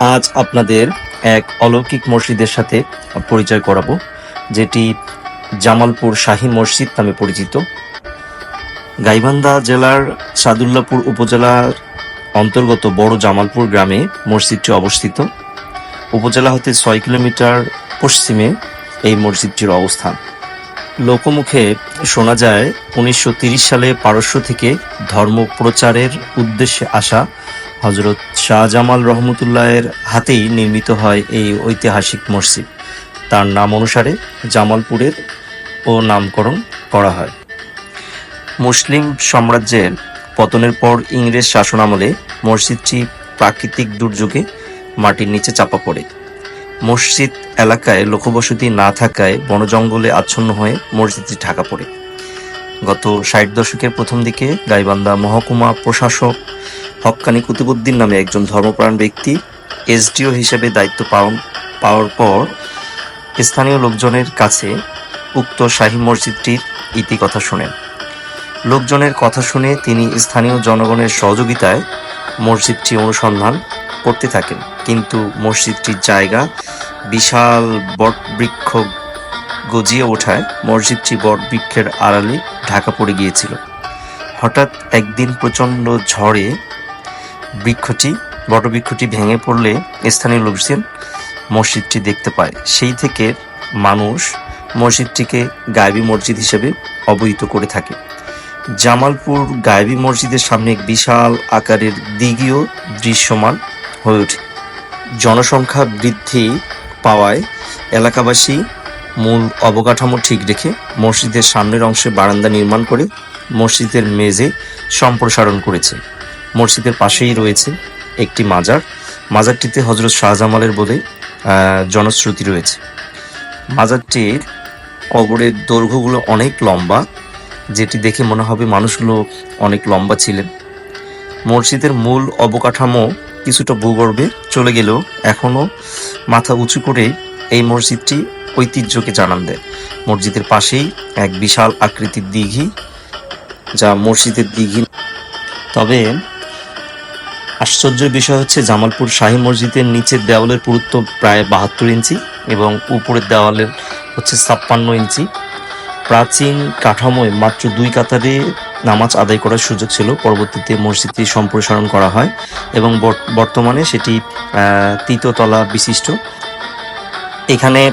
আজ আপনাদের এক অলৌকিক মসজিদের সাথে পরিচয় করাবো, যেটি জামালপুর শাহী মসজিদ নামে পরিচিত। গাইবান্ধা জেলার সাদুল্লাপুর উপজেলার অন্তর্গত বড় জামালপুর গ্রামে মসজিদটি অবস্থিত। উপজেলা হতে ছয় কিলোমিটার পশ্চিমে এই মসজিদটির অবস্থান। লোকমুখে শোনা যায়, উনিশশো সালে পারস্য থেকে ধর্ম প্রচারের উদ্দেশ্যে আসা হজরত শাহ শাহজামাল রহমতুল্লাহের হাতেই নির্মিত হয় এই ঐতিহাসিক মসজিদ। তার নাম অনুসারে জামালপুরের ও নামকরণ করা হয়। মুসলিম সাম্রাজ্যের পতনের পর ইংরেজ শাসনামলে মসজিদটি প্রাকৃতিক দুর্যোগে মাটির নিচে চাপা পড়ে। মসজিদ এলাকায় লোকবসতি না থাকায় বনজঙ্গলে আচ্ছন্ন হয়ে মসজিদটি ঢাকা পড়ে। গত ষাট দশকের প্রথম দিকে গাইবান্ধা মহকুমা প্রশাসক হক্কানি কুতুবুদ্দিন নামে একজন ধর্মপ্রাণ ব্যক্তি এসডিও হিসেবে দায়িত্ব পালন পাওয়ার পর স্থানীয় লোকজনের কাছে উক্ত শাহী মসজিদটির ইতিকথা শোনেন। লোকজনের কথা শুনে তিনি স্থানীয় জনগণের সহযোগিতায় মসজিদটি অনুসন্ধান করতে থাকেন। কিন্তু মসজিদটির জায়গা বিশাল বটবৃক্ষ গজিয়ে ওঠায় মসজিদটি বটবৃক্ষের আড়ালে ঢাকা পড়ে গিয়েছিল। হঠাৎ একদিন প্রচণ্ড ঝড়ে বৃক্ষটি বটবৃক্ষটি ভেঙে পড়লে স্থানীয় লোকজন মসজিদটি দেখতে পায়। সেই থেকে মানুষ মসজিদটিকে গায়বী মসজিদ হিসেবে অবহিত করে থাকে। জামালপুর গায়বী মসজিদের সামনে এক বিশাল আকারের দিঘিও দৃশ্যমান হয়ে ওঠে। জনসংখ্যা বৃদ্ধি পাওয়ায় এলাকাবাসী মূল অবকাঠামো ঠিক রেখে মসজিদের সামনের অংশে বারান্দা নির্মাণ করে মসজিদের মেঝে সম্প্রসারণ করেছে। মসজিদের পাশেই রয়েছে একটি মাজার। মাজারটিতে হজরত শাহজামালের বলে জনশ্রুতি রয়েছে। মাজারটির কবরের দৈর্ঘ্যগুলো অনেক লম্বা, যেটি দেখে মনে হবে মানুষগুলো অনেক লম্বা ছিলেন। মসজিদের মূল অবকাঠামো কিছুটা ভূগর্ভে চলে গেলেও এখনও মাথা উঁচু করে এই মসজিদটি ঐতিহ্যকে জানান দেয় মসজিদের পাশেই এক বিশাল আকৃতির দিঘি, যা মসজিদের দিঘি তবে আশ্চর্যের বিষয় হচ্ছে জামালপুর শাহী মসজিদের নিচের দেওয়ালের পুরুত্ব প্রায় বাহাত্তর ইঞ্চি এবং উপরের দেওয়ালের হচ্ছে ছাপ্পান্ন ইঞ্চি। প্রাচীন কাঠামোয় মাত্র দুই কাতারে নামাজ আদায় করার সুযোগ ছিল। পরবর্তীতে মসজিদটি সম্প্রসারণ করা হয় এবং বর- বর্তমানে সেটি তৃতীয়তলা বিশিষ্ট। এখানে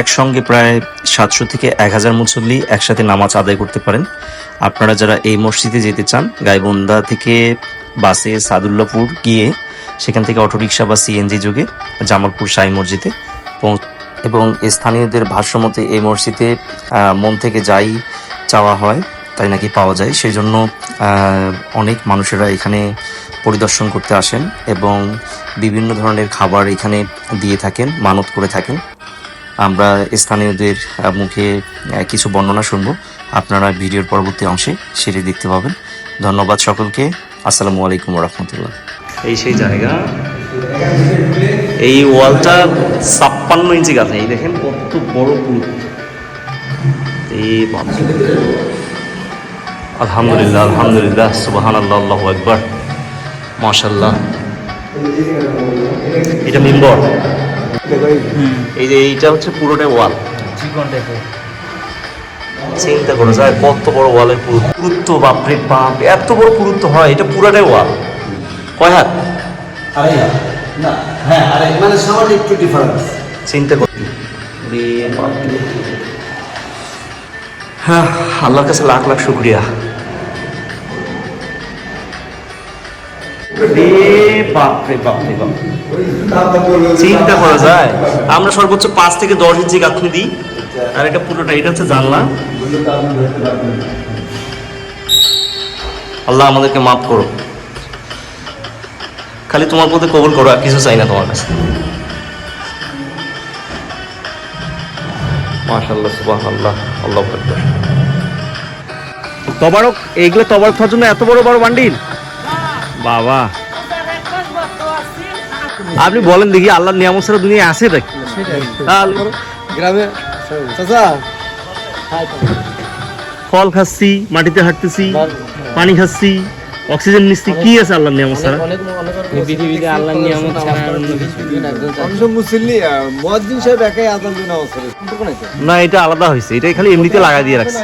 একসঙ্গে প্রায় সাতশো থেকে এক হাজার মুসল্লি একসাথে নামাজ আদায় করতে পারেন। আপনারা যারা এই মসজিদে যেতে চান গাইবন্দা থেকে বাসে সাদুল্লাপুর গিয়ে সেখান থেকে অটোরিকশা বা সিএনজি যোগে জামালপুর সাই মসজিদে এবং স্থানীয়দের ভাষ্যমতে এই মসজিদে মন থেকে যাই চাওয়া হয়, তাই নাকি পাওয়া যায়। সেই জন্য অনেক মানুষেরা এখানে পরিদর্শন করতে আসেন এবং বিভিন্ন ধরনের খাবার এখানে দিয়ে থাকেন, মানত করে থাকেন। আমরা স্থানীয়দের মুখে কিছু বর্ণনা শুনব। আপনারা ভিডিওর পরবর্তী অংশে সেটি দেখতে পাবেন। ধন্যবাদ সকলকে। আসসালামু আলাইকুম রহমতুল্লাহ এই সেই জায়গা। এই ওয়ালটা ছাপ্পান্ন ইঞ্চি গাছ এই দেখেন কত বড় পুরু এই। আলহামদুলিল্লাহ আলহামদুলিল্লাহ সুবাহান আল্লাহ আল্লাহ একবার মাশাল্লাহ এটা মিম্বর। এই যে এইটা হচ্ছে পুরোটাই ওয়াল। চিন্তা করো যায় কত বড় ওয়ালের পুরু- পুরুত্ব বাপরে বাপ এত বড় পুরুত্ব হয় এটা পুরাটাই ওয়াল। কয় হাত? আড়াই হাত। না হ্যাঁ আড়াই মানে সামান্য একটু ডিফারেন্স চিন্তা করি। বাপরে। হ্যাঁ আল্লাহর কাছে লাখ লাখ শুক্রিয়া। চিন্তা করা যায়। আমরা সর্বোচ্চ পাঁচ থেকে দশ ইঞ্চি গাঁথনি দিই। আর এটা পুরোটা এটা হচ্ছে জানলা। আল্লাহ আমাদেরকে মাফ করো খালি তোমার পথে কবুল করো আর কিছু চাই না তোমার কাছে। মাশাল্লাহ সুবাহ আল্লাহ আল্লাহ তবারক এইগুলো তবারক জন্য এত বড় বড় বান্ডিল? বাবা। আপনি বলেন দেখি আল্লাহ নিয়ামত ছাড়া দুনিয়া আছে নাকি? গ্রামে চাচা ফল খাচ্ছি মাটিতে হাঁটতেছি পানি খাচ্ছি অক্সিজেন নিচ্ছি কি আছে আল্লাহ নিয়ামত ছাড়া? পৃথিবীতে আল্লাহর নিয়ামত ছাড়া আর অন্য কিছু মুসল্লি মহাদ্দিন সাহেব একাই দিন সম্পর্ক না এটা আলাদা হয়েছে। এটা খালি এমনিতে লাগা দিয়ে রাখছে।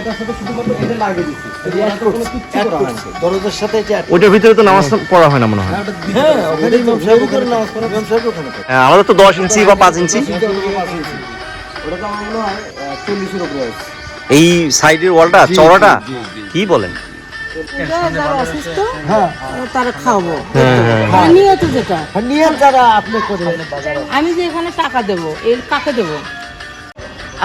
ওইটার ভিতরে তো নামাজ পড়া হয় না মনে হয়। হ্যাঁ। হ্যাঁ, আমাদের তো দশ ইঞ্চি বা পাঁচ ইঞ্চি। ওটা তো আমার হয় চল্লিশের উপরে আছে। এই সাইডের ওয়ালটা চওড়াটা? কি বলেন? যারা অসুস্থ হ্যাঁ। তারা খাওয়াবো হ্যাঁ নিয়ত যেটা। নিয়ে যারা আপনি করেন আমি যে এখানে টাকা দেবো এর কাকে দেবো?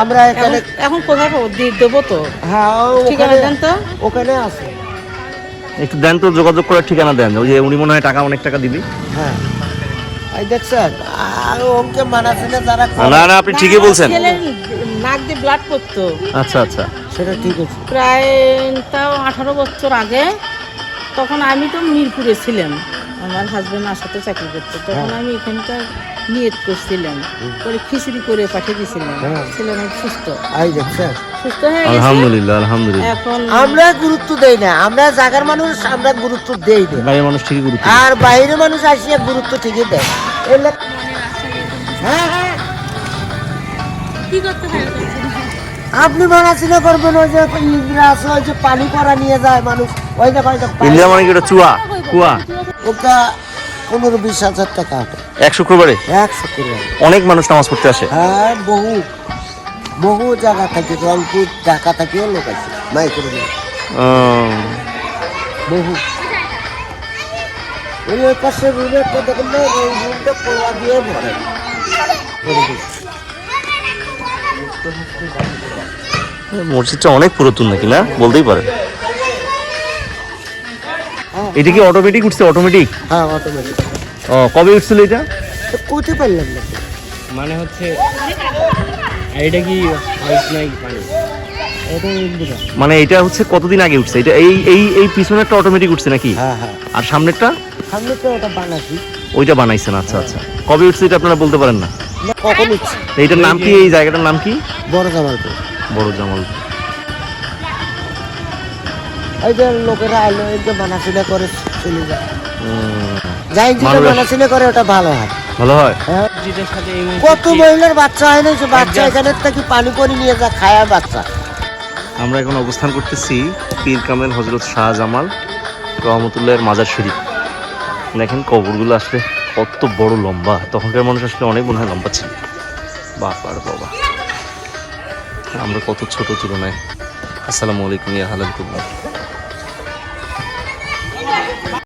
আমরা এখানে এখন কোথায় পাবো? দেবো তো। হ্যাঁ ঠিকানা দেন তো। ওখানে আছে। একটু দেন তো যোগাযোগ করে ঠিকানা দেন। ওই যে উনি মনে হয় টাকা অনেক টাকা দিবি। হ্যাঁ। না না আপনি ঠিকই বলছেন। নাক দিয়ে ব্লাড পড়তো। আচ্ছা আচ্ছা। সেটা ঠিক আছে। প্রায় তাও আঠারো বছর আগে তখন আমি তো মিরপুরে ছিলাম। আমার হাজবেন্ড আমার সাথে চাকরি করতো। তখন আমি এখানকার নিয়ত করছিলাম করে খিচুড়ি করে পাঠিয়ে দিয়েছিলাম ছিলাম সুস্থ। এই দেখছেন সুস্থ হয়ে গেছে? আলহামদুলিল্লাহ আলহামদুলিল্লাহ। এখন আমরা গুরুত্ব দেই না। আমরা জায়গার মানুষ আমরা গুরুত্ব দেই না। বাইরের মানুষ ঠিকই গুরুত্ব আর বাইরে মানুষ আসিয়া গুরুত্ব ঠিকই দেয়। এলে হ্যাঁ হ্যাঁ। কি করতে হয়? আপনি বানাচিনা করবেন ওই যে ইংরা আছে ওই যে পানি করা নিয়ে যায় মানুষ। ওই দেখো ওই দেখো ইন্ডিয়া মানে কি ওটা চুয়া? কুয়া? ওটা পনেরো বিশ হাজার টাকা এক শুক্রবারে? একশো করে অনেক মানুষ নামাজ পড়তে আসে। হ্যাঁ বহু। বহু জায়গা থাকে রংপুর ঢাকা থেকেও লোক আছে মাই করে বহু। ওই পাশে না ওই রুমটা পোলা দিয়ে ভরে। মসজিদটা অনেক পুরাতন নাকি না? বলতেই পারে। এটা কি অটোমেটিক উঠছে? অটোমেটিক হ্যাঁ অটোমেটিক ও কবে উঠছিল এটা? কোথায় পারলাম না। মানে হচ্ছে এটা কি পানি? মানে এটা হচ্ছে কতদিন আগে উঠছে? এটা এই এই এই পিছনেরটা অটোমেটিক উঠছে নাকি? হ্যাঁ হ্যাঁ। আর সামনেরটা? সামনে তো ওটা বানাচ্ছি ওইটা বানাইছেন আচ্ছা আচ্ছা। কবে উঠছে এটা আপনারা বলতে পারেন না? না কখন উঠছি? এইটার নাম কি এই জায়গাটার নাম কি? বড় জামালপুর। বড় জামাল এই যে লোকেরা আলো এই যে করে চলে যায়। যাই বানাচিনা করে ওটা ভালো হয়। ভালো হয়? হ্যাঁ। কত মহিলার বাচ্চা হয় না যে বাচ্চা এখানে থেকে পানি করে নিয়ে যা খায় বাচ্চা। আমরা এখন অবস্থান করতেছি পীর কামেল হজরত শাহ জামাল রহমতুল্লাহের মাজার শরীফ। দেখেন কবরগুলো আসলে কত বড় লম্বা। তখনকার মানুষ আসলে অনেক মনে হয় লম্বা ছিল। বাপ আর বাবা। আমরা কত ছোট তুলনায়। আসসালামু আলাইকুম ইয়া হালাল কুবুর